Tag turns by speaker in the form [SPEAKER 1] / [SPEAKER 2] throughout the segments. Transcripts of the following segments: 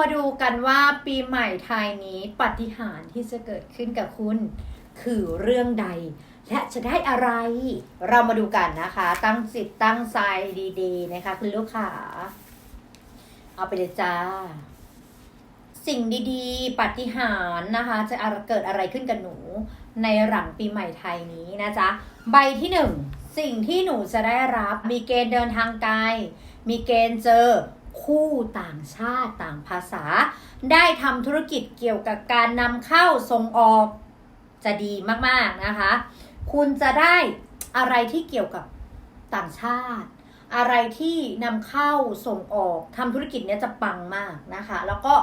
[SPEAKER 1] มาดูกันว่าปีใหม่ไทยนี้ปาฏิหารย์ที่จะเกิดขึ้นกับคุณ คือเรื่องใด และจะได้อะไร เรามาดูกันนะคะ ตั้งจิตตั้งใจดีๆนะคะ คุณลูกค้าเอาไปเลยจ้า สิ่งดีๆปาฏิหารย์นะคะ จะเกิดอะไรขึ้นกับหนู ในหลังปีใหม่ไทยนี้นะจ๊ะ ใบที่หนึ่งสิ่งที่หนูจะได้รับ มีเกณฑ์เดินทางไกลมีเกณฑ์เจอ คู่ต่างชาติต่างภาษา ได้ทำธุรกิจเกี่ยวกับการนำเข้าส่งออกจะดีมากๆนะคะ คุณจะได้อะไรที่เกี่ยวกับต่างชาติ อะไรที่นำเข้าส่งออกทำธุรกิจเนี้ยจะปังมากนะคะ แล้วก็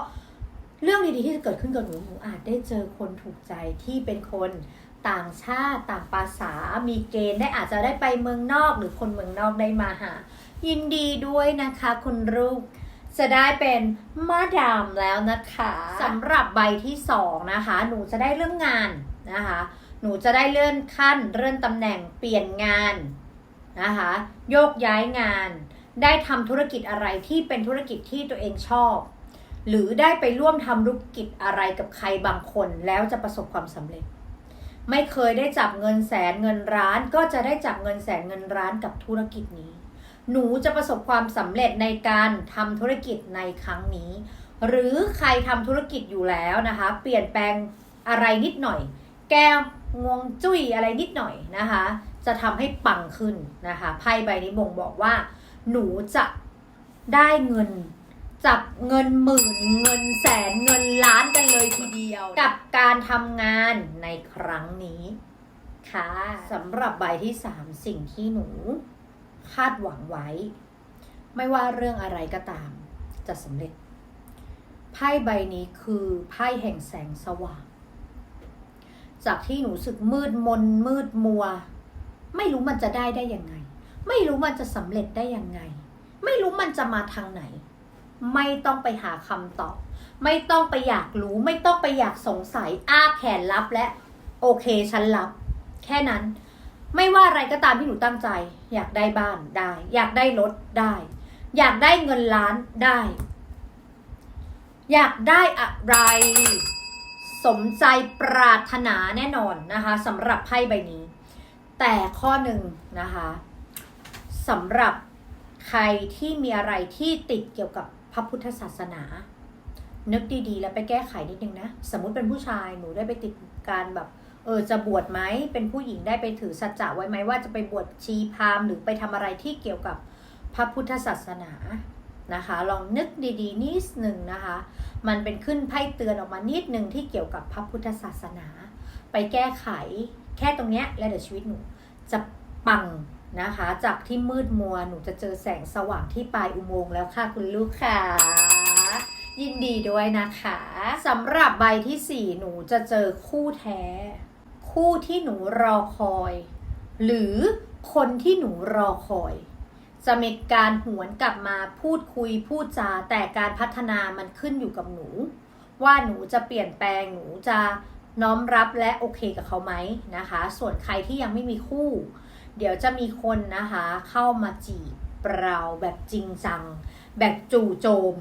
[SPEAKER 1] เรื่องดีๆที่จะเกิดขึ้นกับหนูหนูอาจได้เจอคนถูกใจที่เป็นคนต่างชาติต่างภาษา มีเกณฑ์ได้อาจจะได้ไปเมืองนอก หรือคนเมืองนอกได้มาหา ยินดีด้วยนะคะคุณลูกจะได้เป็นมาดามแล้วนะคะสำหรับใบที่สองนะคะ หนูจะได้เรื่องงานนะคะ หนูจะได้เลื่อนขั้นเลื่อนตำแหน่งเปลี่ยนงานนะคะ โยกย้ายงาน ได้ทำธุรกิจอะไรที่เป็นธุรกิจที่ตัวเองชอบ หรือได้ไปร่วมทำธุรกิจอะไรกับใครบางคนแล้วจะประสบความสำเร็จ ไม่เคยได้จับเงินแสนเงินร้าน ก็จะได้จับเงินแสนเงินร้านกับธุรกิจนี้ หนูจะประสบความสำเร็จในการทำธุรกิจในครั้งนี้ หรือใครทำธุรกิจอยู่แล้วนะคะ เปลี่ยนแปลงอะไรนิดหน่อย แก้งวงจุ้ยอะไรนิดหน่อยนะคะ จะทำให้ปังขึ้นนะคะไพ่ใบนี้บ่งบอกว่า หนูจะได้เงิน จับเงินหมื่นเงินแสนเงินล้านกันเลยทีเดียว กับการทำงานในครั้งนี้ ค่ะสำหรับใบที่สามสิ่งที่หนู คาดหวังไว้ ไม่ว่าเรื่องอะไรก็ตาม จะสำเร็จ ไพ่ใบนี้คือไพ่แห่งแสงสว่าง จากที่หนูสึกมืดมนมืดมัว ไม่รู้มันจะได้ได้ยังไง ไม่รู้มันจะสำเร็จได้ยังไง ไม่รู้มันจะมาทางไหน ไม่ต้องไปหาคำตอบ ไม่ต้องไปอยากรู้ ไม่ต้องไปอยากสงสัยอ้าแขนรับและ โอเคฉันรับ แค่นั้น ไม่ว่าอะไรก็ตามที่หนูตั้งใจ อยากได้บ้านได้ อยากได้รถได้ อยากได้เงินล้านได้ อยากได้อะไร สมใจปรารถนาแน่นอนนะคะสำหรับไพ่ใบนี้ แต่ข้อหนึ่งนะคะสำหรับใครที่มีอะไรที่ติดเกี่ยวกับ ระพุทธศาสนา นึกดีๆ แล้วไปแก้ไขนิดนึงนะ สมมุติเป็นผู้ชายหนูได้ไปติดการแบบเออจะบวชไหมเป็นผู้หญิงได้ไปถือสัจจะไว้ไหมว่าจะไปบวชชีพราหมณ์หรือไปทำอะไรที่เกี่ยวกับพระพุทธศาสนานะคะ ลองนึกดีๆนิดหนึ่งนะคะ มันเป็นขึ้นไพ่เตือนออกมานิดหนึ่งที่เกี่ยวกับพระพุทธศาสนา ไปแก้ไขแค่ตรงเนี้ยแล้วเดี๋ยวชีวิตหนูจะ นะคะ จากที่มืดมัวหนูจะเจอแสงสว่างที่ปลายอุโมงค์แล้วค่ะคุณลูกค่ะ ยินดีด้วยนะคะสำหรับใบที่สี่หนูจะเจอคู่แท้ คู่ที่หนูรอคอย หรือคนที่หนูรอคอยจะมีการหวนกลับมาพูดคุยพูดจาแต่การพัฒนามันขึ้นอยู่กับหนู ว่าหนูจะเปลี่ยนแปลงหนูจะน้อมรับและโอเคกับเขาไหมนะคะ ส่วนใครที่ยังไม่มีคู่ เดี๋ยวจะมีคนนะคะเข้ามาจีบเราแบบจริงจัง แบบจู่โจม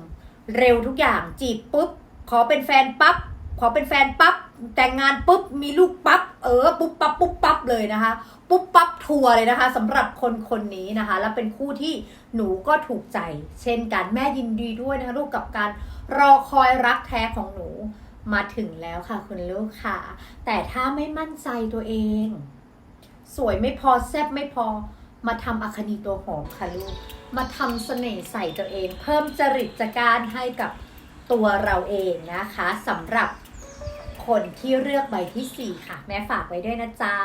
[SPEAKER 1] เร็วทุกอย่างจีบปุ๊บ ขอเป็นแฟนปั๊บขอเป็นแฟนปั๊บแต่งงานปุ๊บมีลูกปั๊บเออปุ๊บปั๊บปุ๊บปั๊บเลยนะคะปุ๊บปั๊บทัวร์เลยนะคะสำหรับคนคนนี้นะคะ และเป็นคู่ที่หนูก็ถูกใจ เช่นกันแม่ยินดีด้วยนะคะลูกกับการรอคอยรักแท้ของหนูมาถึงแล้วค่ะคุณลูกค่ะ แต่ถ้าไม่มั่นใจตัวเอง สวยไม่พอแซ่บไม่พอมาทำอัคนีตัวหอมค่ะลูก มาทำเสน่ห์ใส่ตัวเอง เพิ่มจริตจักราให้กับตัวเราเองนะคะสำหรับคนที่เลือกใบที่ 4 ค่ะ แม่ฝากไว้ด้วยนะจ๊ะ